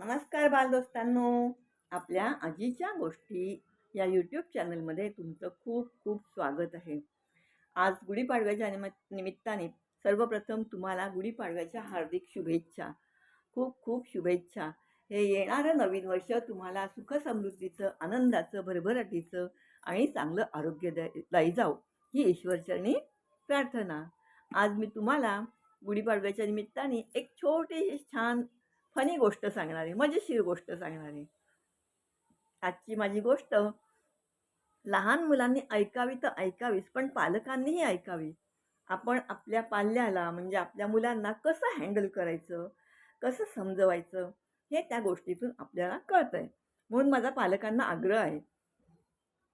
नमस्कार बालदोस्तांनो. आपल्या आजीच्या गोष्टी या यूट्यूब चॅनलमध्ये तुमचं खूप खूप स्वागत आहे. आज गुढीपाडव्याच्या निम निमित्ताने सर्वप्रथम तुम्हाला गुढीपाडव्याच्या हार्दिक शुभेच्छा. खूप खूप शुभेच्छा. हे येणारं नवीन वर्ष तुम्हाला सुखसमृद्धीचं आनंदाचं भरभराटीचं आणि चांगलं आरोग्य दायी जाऊ ही ईश्वरचरणी प्रार्थना. आज मी तुम्हाला गुढीपाडव्याच्या निमित्ताने एक छोटीशी छान फनी गोष्ट सांगणारी मजेशीर गोष्ट सांगणार. आहे आजची माझी गोष्ट लहान मुलांनी ऐकावी तर ऐकावीच पण पालकांनीही ऐकावी. आपण आपल्या पाल्याला म्हणजे आपल्या मुलांना कसं हँडल करायचं कसं समजवायचं हे त्या गोष्टीतून आपल्याला कळतं आहे म्हणून माझा पालकांना आग्रह आहे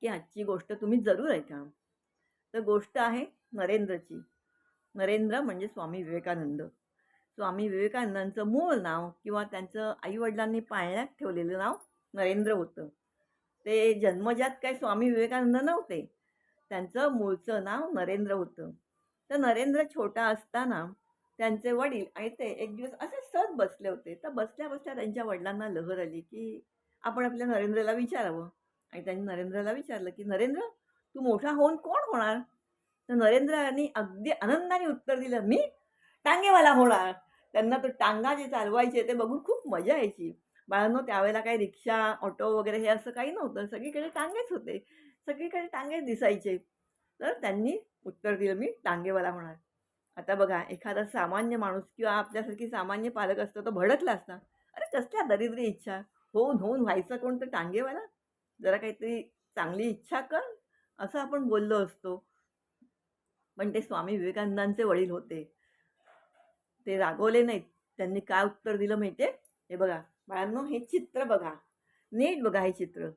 की आजची गोष्ट तुम्ही जरूर ऐका. तर गोष्ट आहे नरेंद्रची. नरेंद्र म्हणजे स्वामी विवेकानंद. स्वामी विवेकानंदांचं मूळ नाव किंवा त्यांचं आईवडिलांनी पाळण्यात ठेवलेलं नाव नरेंद्र होतं. ते जन्मजात काय स्वामी विवेकानंद नव्हते. त्यांचं मूळचं नाव नरेंद्र होतं. तर नरेंद्र छोटा असताना त्यांचे वडील आणि ते एक दिवस असे सहज बसले होते. तर बसल्या बसल्या त्यांच्या वडिलांना लहर आली की आपण आपल्या नरेंद्रला विचारावं. आणि त्यांनी नरेंद्रला विचारलं की नरेंद्र तू मोठा होऊन कोण होणार? तर नरेंद्रांनी अगदी आनंदाने उत्तर दिलं मी टांगेवाला होणार. त्यांना तो टांगा जे चालवायचे ते बघून खूप मजा यायची. बाळांनो त्यावेळेला काही रिक्षा ऑटो वगैरे हे असं काही नव्हतं. सगळीकडे टांगेच होते. सगळीकडे टांगेच दिसायचे. तर त्यांनी उत्तर दिलं मी टांगेवाला होणार. आता बघा एखादा सामान्य माणूस किंवा आपल्यासारखी सामान्य पालक असतो तो भडकला असता अरे कसल्या दरिद्री इच्छा. होऊन होऊन व्हायचं कोणतं टांगेवाला? जरा काहीतरी चांगली इच्छा कर असं आपण बोललो असतो. पण ते स्वामी विवेकानंदांचे वडील होते. ते रागवले नाहीत. त्यांनी काय उत्तर दिलं माहिती आहे हे बघा. बाळांनो हे चित्र बघा. नीट बघा हे चित्र.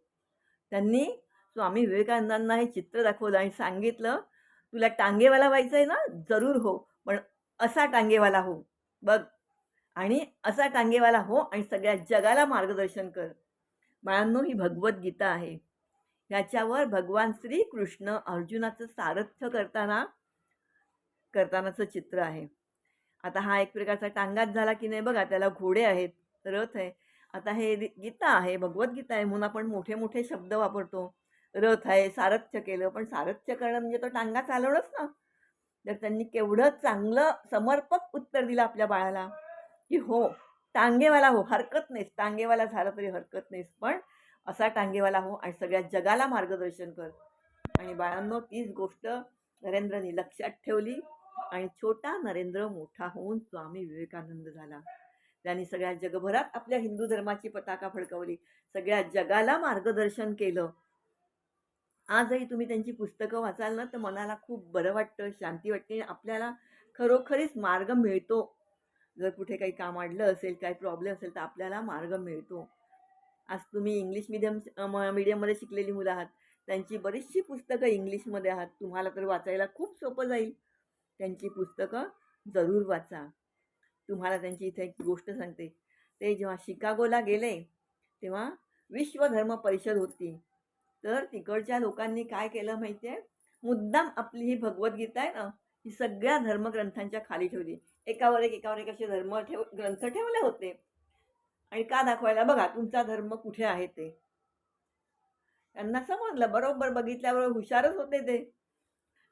त्यांनी स्वामी विवेकानंदांना हे चित्र दाखवलं आणि सांगितलं तुला टांगेवाला व्हायचं आहे ना? जरूर हो पण असा टांगेवाला हो. बघ. आणि असा टांगेवाला हो आणि सगळ्या जगाला मार्गदर्शन कर. बाळांनो ही भगवद्गीता आहे. ह्याच्यावर भगवान श्रीकृष्ण अर्जुनाचं सारथ्य करताना करतानाचं चित्र आहे. आता हा एक प्रकारचा टांगाच झाला की नाही बघा त्याला घोडे आहेत रथ आहे. आता हे गीता आहे भगवद्गीता आहे म्हणून आपण मोठे मोठे शब्द वापरतो. रथ आहे सारथ्य केलं पण सारथ्य करणं म्हणजे तो टांगा चालवणंच ना. तर त्यांनी केवढं चांगलं समर्पक उत्तर दिलं आपल्या बाळाला की हो टांगेवाला हो हरकत नाहीस. टांगेवाला झालं तरी हरकत नाहीस पण असा टांगेवाला हो आणि सगळ्या जगाला मार्गदर्शन कर. आणि बाळांनो तीच गोष्ट नरेंद्रनी लक्षात ठेवली. आणि छोटा नरेंद्र मोठा होऊन स्वामी विवेकानंद झाला. त्यांनी सगळ्या जगभरात आपल्या हिंदू धर्माची पताका फडकवली. सगळ्या जगाला मार्गदर्शन केलं. आजही तुम्ही त्यांची पुस्तकं वाचाल ना तर मनाला खूप बरं वाटतं शांती वाटते. आपल्याला खरोखरीच मार्ग मिळतो. जर कुठे काही काम अडलं असेल काही प्रॉब्लेम असेल तर आपल्याला मार्ग मिळतो. आज तुम्ही इंग्लिश मिडियम मीडियममध्ये शिकलेली मुलं आहात. त्यांची बरीचशी पुस्तकं इंग्लिशमध्ये आहात. तुम्हाला तर वाचायला खूप सोपं जाईल. त्यांची पुस्तकं जरूर वाचा. तुम्हाला त्यांची इथे एक गोष्ट सांगते. ते जेव्हा शिकागोला गेले तेव्हा विश्वधर्म परिषद होती. तर तिकडच्या लोकांनी काय केलं माहिती आहे मुद्दाम आपली ही भगवद्गीता आहे ना ही सगळ्या धर्मग्रंथांच्या खाली ठेवली. एकावर एक एकावर एक असे धर्म ठेव ग्रंथ ठेवले होते. आणि का दाखवायला? बघा तुमचा धर्म कुठे आहे ते? त्यांना समजलं बरोबर बघितल्याबरोबर हुशारच होते ते.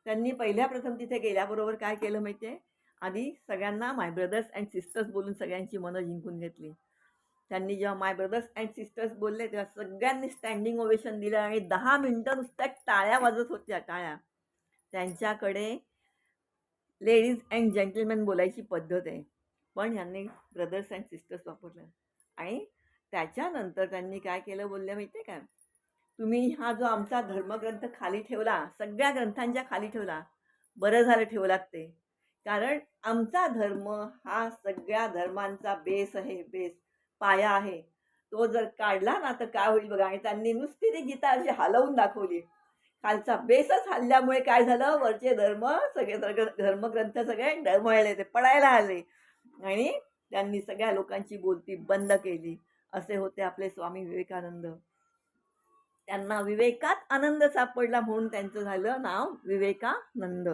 त्यांनी पहिल्या प्रथम तिथे गेल्याबरोबर काय केलं माहिती आहे आधी सगळ्यांना माय ब्रदर्स अँड सिस्टर्स बोलून सगळ्यांची मनं जिंकून घेतली. त्यांनी जेव्हा माय ब्रदर्स अँड सिस्टर्स बोलले तेव्हा सगळ्यांनी स्टँडिंग ओवेशन दिलं आणि दहा मिनटं नुसत्या टाळ्या वाजत होत्या टाळ्या. त्यांच्याकडे लेडीज अँड जेंटलमॅन बोलायची पद्धत आहे. पण ह्यांनी ब्रदर्स अँड सिस्टर्स वापरलं. आणि त्याच्यानंतर त्यांनी काय केलं बोलले माहिती आहे काय तुम्ही हा जो आमचा धर्मग्रंथ खाली ठेवला सगळ्या ग्रंथांच्या खाली ठेवला बरं झालं ठेवलात ते. कारण आमचा धर्म हा सगळ्या धर्मांचा बेस आहे बेस पाया आहे. तो जर काढला ना तर काय होईल बघा आणि त्यांनी नुसती ती गीता अशी हलवून दाखवली. खालचा बेसच हल्ल्यामुळे काय झालं? वरचे धर्म सगळे धर्मग्रंथ सगळे डळमळले ते पडायला आले. आणि त्यांनी सगळ्या लोकांची बोलती बंद केली. असे होते आपले स्वामी विवेकानंद. त्यांना विवेकात आनंद सापडला म्हणून त्यांचं झालं नाव विवेकानंद.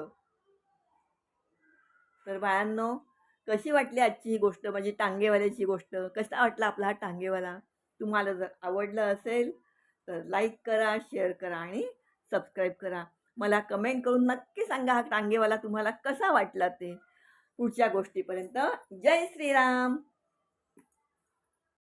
तर बाळांनो कशी वाटली आजची ही गोष्ट? म्हणजे टांगेवाल्याची गोष्ट. कसा वाटला आपला हा टांगेवाला? तुम्हाला जर आवडलं असेल तर लाईक करा शेअर करा आणि सबस्क्राईब करा. मला कमेंट करून नक्की सांगा हा टांगेवाला तुम्हाला कसा वाटला ते. पुढच्या गोष्टीपर्यंत जय श्रीराम!